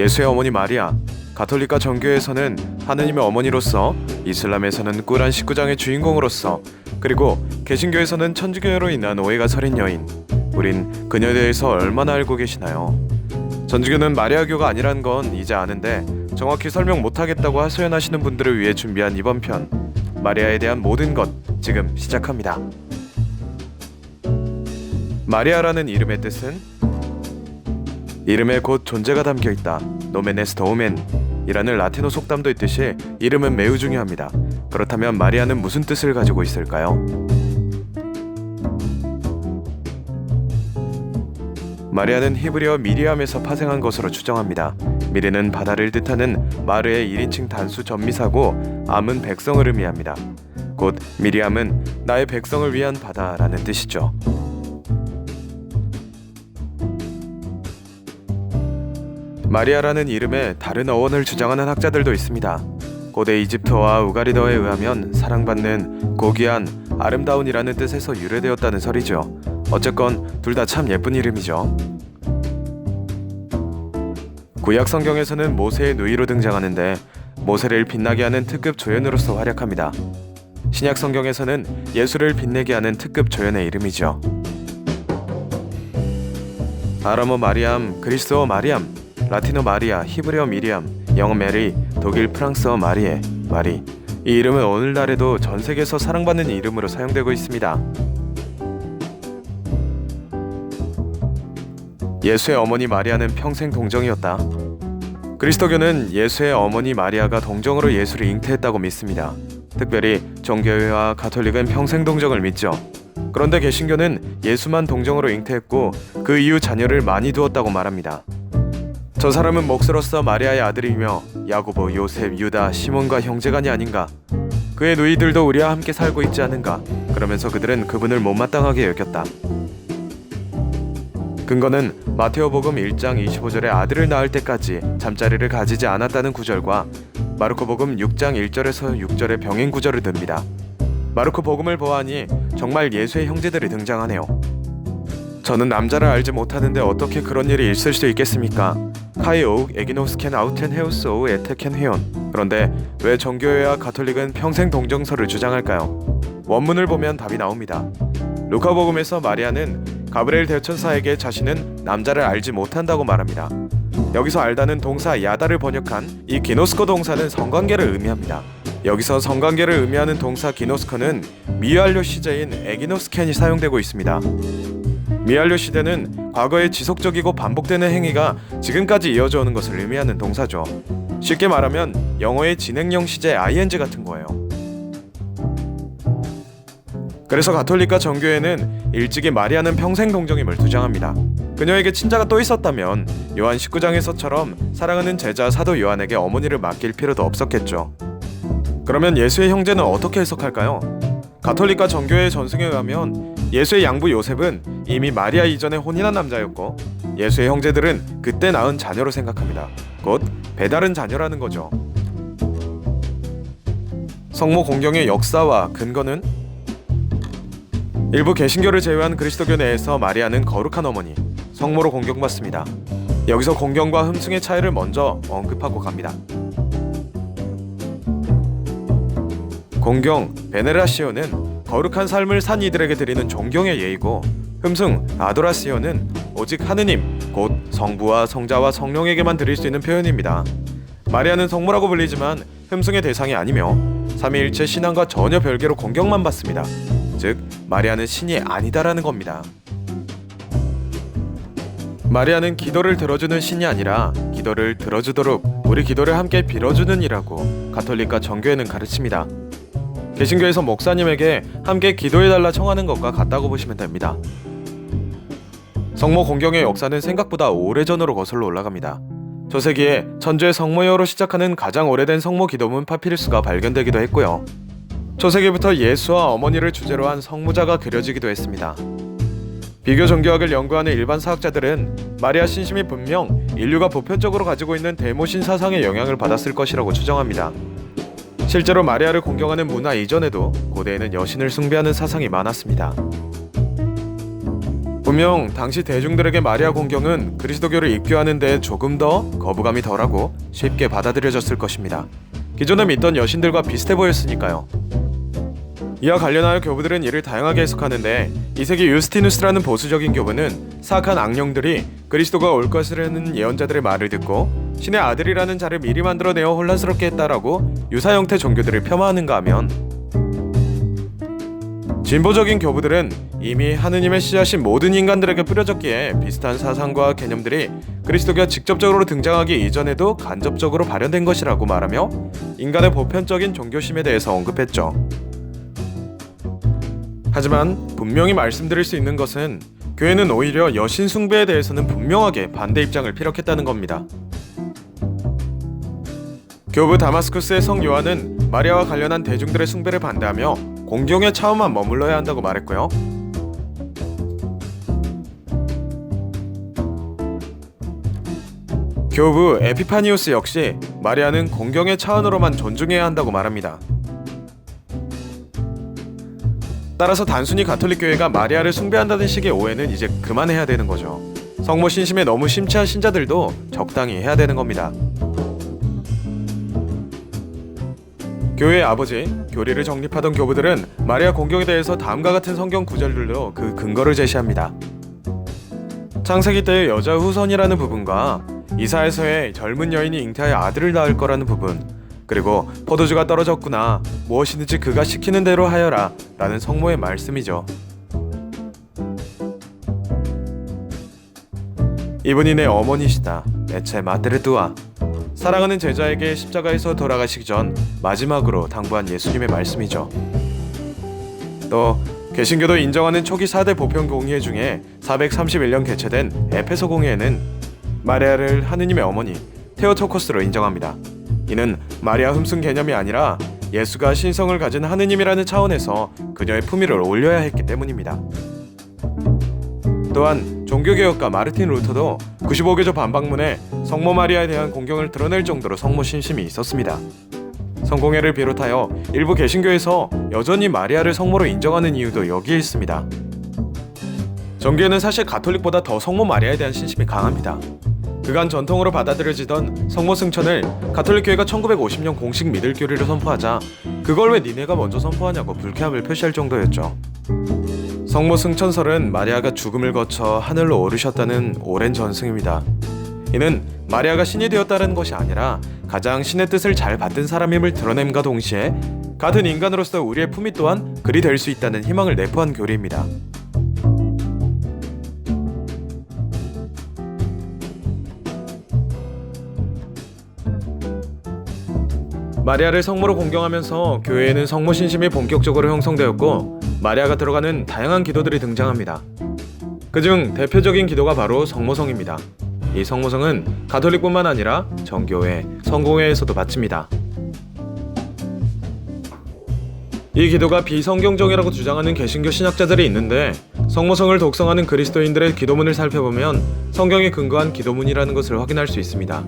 예수의 어머니 마리아, 가톨릭과 정교에서는 하느님의 어머니로서, 이슬람에서는 꾸란 19장의 주인공으로서, 그리고 개신교에서는 천주교로 인한 오해가 서린 여인. 우린 그녀에 대해서 얼마나 알고 계시나요? 전주교는 마리아교가 아니란 건 이제 아는데 정확히 설명 못하겠다고 하소연하시는 분들을 위해 준비한 이번 편 마리아에 대한 모든 것 지금 시작합니다. 마리아라는 이름의 뜻은 이름에 곧 존재가 담겨 있다. 노멘에스터 오멘이라는 라틴어 속담도 있듯이 이름은 매우 중요합니다. 그렇다면 마리아는 무슨 뜻을 가지고 있을까요? 마리아는 히브리어 미리암에서 파생한 것으로 추정합니다. 미리는 바다를 뜻하는 마르의 1인칭 단수 전미사고 암은 백성을 의미합니다. 곧 미리암은 나의 백성을 위한 바다라는 뜻이죠. 마리아라는 이름에 다른 어원을 주장하는 학자들도 있습니다. 고대 이집트어와 우가리더에 의하면 사랑받는 고귀한 아름다운이라는 뜻에서 유래되었다는 설이죠. 어쨌건 둘 다 참 예쁜 이름이죠. 구약 성경에서는 모세의 누이로 등장하는데 모세를 빛나게 하는 특급 조연으로서 활약합니다. 신약 성경에서는 예수를 빛내게 하는 특급 조연의 이름이죠. 아람어 마리암, 그리스어 마리암, 라틴어 마리아, 히브리어 미리암, 영어 메리, 독일 프랑스어 마리에, 마리. 이 이름은 오늘날에도 전 세계에서 사랑받는 이름으로 사용되고 있습니다. 예수의 어머니 마리아는 평생 동정이었다. 그리스도교는 예수의 어머니 마리아가 동정으로 예수를 잉태했다고 믿습니다. 특별히 정교회와 가톨릭은 평생 동정을 믿죠. 그런데 개신교는 예수만 동정으로 잉태했고 그 이후 자녀를 많이 두었다고 말합니다. 저 사람은 몫으로서 마리아의 아들이며 야고보, 요셉, 유다, 시몬과 형제간이 아닌가. 그의 누이들도 우리와 함께 살고 있지 않은가. 그러면서 그들은 그분을 못마땅하게 여겼다. 근거는 마테오복음 1장 25절에 아들을 낳을 때까지 잠자리를 가지지 않았다는 구절과 마르코복음 6장 1절에서 6절의 병행 구절을 듭니다. 마르코 복음을 보아하니 정말 예수의 형제들이 등장하네요. 저는 남자를 알지 못하는데 어떻게 그런 일이 있을 수 있겠습니까? 카이 오욱 에기노스켄 아우텐 헤우스 오우 에테켄 헤온 그런데 왜 정교회와 가톨릭은 평생 동정서를 주장할까요? 원문을 보면 답이 나옵니다. 루카복음에서 마리아는 가브리엘 대천사에게 자신은 남자를 알지 못한다고 말합니다. 여기서 알다는 동사 야다를 번역한 이 기노스코 동사는 성관계를 의미합니다. 여기서 성관계를 의미하는 동사 기노스코는 미알료 시제인 에기노스켄이 사용되고 있습니다. 미알료 시대는 과거의 지속적이고 반복되는 행위가 지금까지 이어져 오는 것을 의미하는 동사죠. 쉽게 말하면 영어의 진행형 시제 ing 같은 거예요. 그래서 가톨릭과 정교회는 일찍이 마리아는 평생 동정임을 주장합니다. 그녀에게 친자가 또 있었다면 요한 19장에서처럼 사랑하는 제자 사도 요한에게 어머니를 맡길 필요도 없었겠죠. 그러면 예수의 형제는 어떻게 해석할까요? 가톨릭과 정교회의 전승에 의하면 예수의 양부 요셉은 이미 마리아 이전에 혼인한 남자였고 예수의 형제들은 그때 낳은 자녀로 생각합니다. 곧 배다른 자녀라는 거죠. 성모 공경의 역사와 근거는 일부 개신교를 제외한 그리스도교 내에서 마리아는 거룩한 어머니, 성모로 공경받습니다. 여기서 공경과 흠숭의 차이를 먼저 언급하고 갑니다. 공경, 베네라시오는 거룩한 삶을 산 이들에게 드리는 존경의 예이고 흠숭, 아도라시오는 오직 하느님, 곧 성부와 성자와 성령에게만 드릴 수 있는 표현입니다. 마리아는 성모라고 불리지만 흠숭의 대상이 아니며 삼위일체 신앙과 전혀 별개로 공경만 받습니다. 즉 마리아는 신이 아니다라는 겁니다. 마리아는 기도를 들어주는 신이 아니라 기도를 들어주도록 우리 기도를 함께 빌어주는 이라고 가톨릭과 정교회는 가르칩니다. 개신교에서 목사님에게 함께 기도해달라 청하는 것과 같다고 보시면 됩니다. 성모 공경의 역사는 생각보다 오래전으로 거슬러 올라갑니다. 저세기에 천주의 성모여로 시작하는 가장 오래된 성모 기도문 파피루스가 발견되기도 했고요. 초세기부터 예수와 어머니를 주제로 한 성무자가 그려지기도 했습니다. 비교 종교학을 연구하는 일반 사학자들은 마리아 신심이 분명 인류가 보편적으로 가지고 있는 대모신 사상의 영향을 받았을 것이라고 추정합니다. 실제로 마리아를 공경하는 문화 이전에도 고대에는 여신을 숭배하는 사상이 많았습니다. 분명 당시 대중들에게 마리아 공경은 그리스도교를 입교하는 데 조금 더 거부감이 덜하고 쉽게 받아들여졌을 것입니다. 기존에 믿던 여신들과 비슷해 보였으니까요. 이와 관련하여 교부들은 이를 다양하게 해석하는데 이세기 유스티누스라는 보수적인 교부는 사악한 악령들이 그리스도가 올 것이라는 예언자들의 말을 듣고 신의 아들이라는 자를 미리 만들어내어 혼란스럽게 했다라고 유사 형태 종교들을 폄하하는가 하면 진보적인 교부들은 이미 하느님의 씨앗인 모든 인간들에게 뿌려졌기에 비슷한 사상과 개념들이 그리스도가 직접적으로 등장하기 이전에도 간접적으로 발현된 것이라고 말하며 인간의 보편적인 종교심에 대해서 언급했죠. 하지만 분명히 말씀드릴 수 있는 것은 교회는 오히려 여신 숭배에 대해서는 분명하게 반대 입장을 피력했다는 겁니다. 교부 다마스쿠스의 성 요한은 마리아와 관련한 대중들의 숭배를 반대하며 공경의 차원만 머물러야 한다고 말했고요. 교부 에피파니우스 역시 마리아는 공경의 차원으로만 존중해야 한다고 말합니다. 따라서 단순히 가톨릭 교회가 마리아를 숭배한다는 식의 오해는 이제 그만해야 되는 거죠. 성모 신심에 너무 심취한 신자들도 적당히 해야 되는 겁니다. 교회의 아버지, 교리를 정립하던 교부들은 마리아 공경에 대해서 다음과 같은 성경 구절들로 그 근거를 제시합니다. 창세기 때의 여자 후손이라는 부분과 이사에서의 젊은 여인이 잉태하여 아들을 낳을 거라는 부분, 그리고 포도주가 떨어졌구나, 무엇이든지 그가 시키는 대로 하여라 라는 성모의 말씀이죠. 이분이 내 어머니시다. 내체 마테르뚜아. 사랑하는 제자에게 십자가에서 돌아가시기 전 마지막으로 당부한 예수님의 말씀이죠. 또 개신교도 인정하는 초기 4대 보편 공예 중에 431년 개최된 에페소 공예에는 마리아를 하느님의 어머니 테오토코스로 인정합니다. 이는 마리아 흠승 개념이 아니라 예수가 신성을 가진 하느님이라는 차원에서 그녀의 품위를 올려야 했기 때문입니다. 또한 종교개혁가 마르틴 루터도 95개조 반박문에 성모 마리아에 대한 공경을 드러낼 정도로 성모 신심이 있었습니다. 성공회를 비롯하여 일부 개신교에서 여전히 마리아를 성모로 인정하는 이유도 여기에 있습니다. 정교회는 사실 가톨릭보다 더 성모 마리아에 대한 신심이 강합니다. 그간 전통으로 받아들여지던 성모 승천을 가톨릭 교회가 1950년 공식 믿을 교리로 선포하자 그걸 왜 니네가 먼저 선포하냐고 불쾌함을 표시할 정도였죠. 성모 승천설은 마리아가 죽음을 거쳐 하늘로 오르셨다는 오랜 전승입니다. 이는 마리아가 신이 되었다는 것이 아니라 가장 신의 뜻을 잘 받든 사람임을 드러냄과 동시에 같은 인간으로서 우리의 품위 또한 그리 될 수 있다는 희망을 내포한 교리입니다. 마리아를 성모로 공경하면서 교회에는 성모 신심이 본격적으로 형성되었고 마리아가 들어가는 다양한 기도들이 등장합니다. 그중 대표적인 기도가 바로 성모성입니다. 이 성모성은 가톨릭뿐만 아니라 정교회, 성공회에서도 바칩니다. 이 기도가 비성경적이라고 주장하는 개신교 신학자들이 있는데 성모성을 독성하는 그리스도인들의 기도문을 살펴보면 성경에 근거한 기도문이라는 것을 확인할 수 있습니다.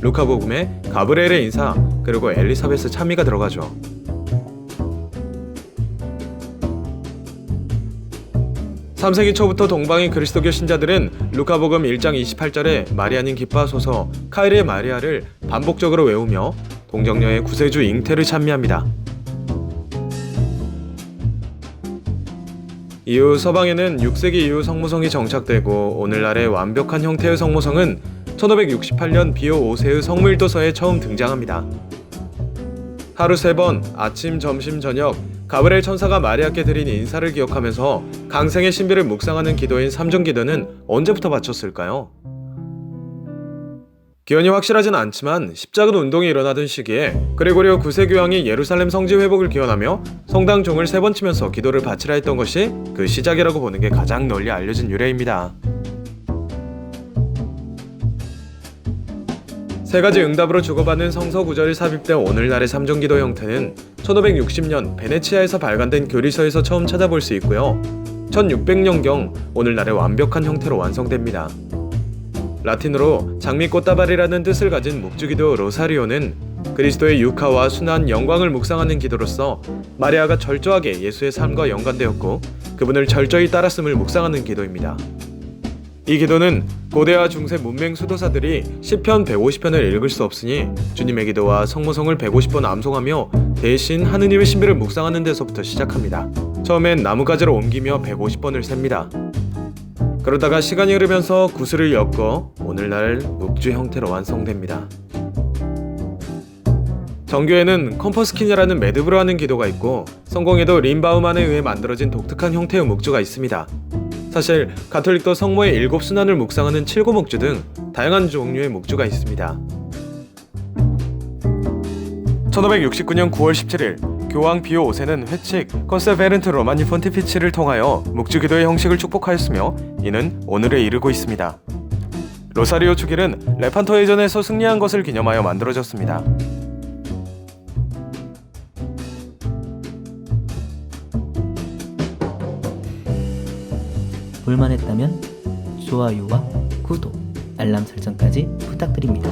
루카복음에 가브리엘의 인사 그리고 엘리사베스 참미가 들어가죠. (3세기) 초부터 동방의 그리스도교 신자들은 루카복음 1장 28절에 마리아님 기뻐하소서 카일의 마리아를 반복적으로 외우며 동정녀의 구세주 잉태를 찬미합니다. 이후 서방에는 6세기 이후 성모성이 정착되고 오늘날의 완벽한 형태의 성모성은 1568년 비오 5세의 성물도서에 처음 등장합니다. 하루 세 번 아침, 점심, 저녁 가브리엘 천사가 마리아께 드린 인사를 기억하면서 강생의 신비를 묵상하는 기도인 삼중기도는 언제부터 바쳤을까요? 기원이 확실하진 않지만 십자군 운동이 일어나던 시기에 그레고리오 9세 교황이 예루살렘 성지 회복을 기원하며 성당 종을 세 번 치면서 기도를 바치라 했던 것이 그 시작이라고 보는 게 가장 널리 알려진 유래입니다. 세 가지 응답으로 주고받는 성서 구절이 삽입된 오늘날의 삼중기도 형태는 1560년 베네치아에서 발간된 교리서에서 처음 찾아볼 수 있고요. 1600년경 오늘날의 완벽한 형태로 완성됩니다. 라틴어로 장미꽃다발이라는 뜻을 가진 묵주기도 로사리오는 그리스도의 육하와 순한 영광을 묵상하는 기도로서 마리아가 철저하게 예수의 삶과 연관되었고 그분을 철저히 따랐음을 묵상하는 기도입니다. 이 기도는 고대와 중세 문맹 수도사들이 시편 150편을 읽을 수 없으니 주님의 기도와 성모성을 150번 암송하며 대신 하느님의 신비를 묵상하는 데서부터 시작합니다. 처음엔 나무가지로 옮기며 150번을 셉니다. 그러다가 시간이 흐르면서 구슬을 엮어 오늘날 묵주 형태로 완성됩니다. 정교에는 컴퍼스킨이라는 매듭으로 하는 기도가 있고 성공에도 린바우만에 의해 만들어진 독특한 형태의 묵주가 있습니다. 사실 가톨릭도 성모의 일곱 순환을 묵상하는 칠고 묵주 등 다양한 종류의 묵주가 있습니다. 1569년 9월 17일 교황 비오 5세는 회칙 컨세베른트 로마니 폰티피치를 통하여 묵주 기도의 형식을 축복하였으며 이는 오늘에 이르고 있습니다. 로사리오 축일은 레판토 해전에서 승리한 것을 기념하여 만들어졌습니다. 볼만했다면 좋아요와 구독, 알람 설정까지 부탁드립니다.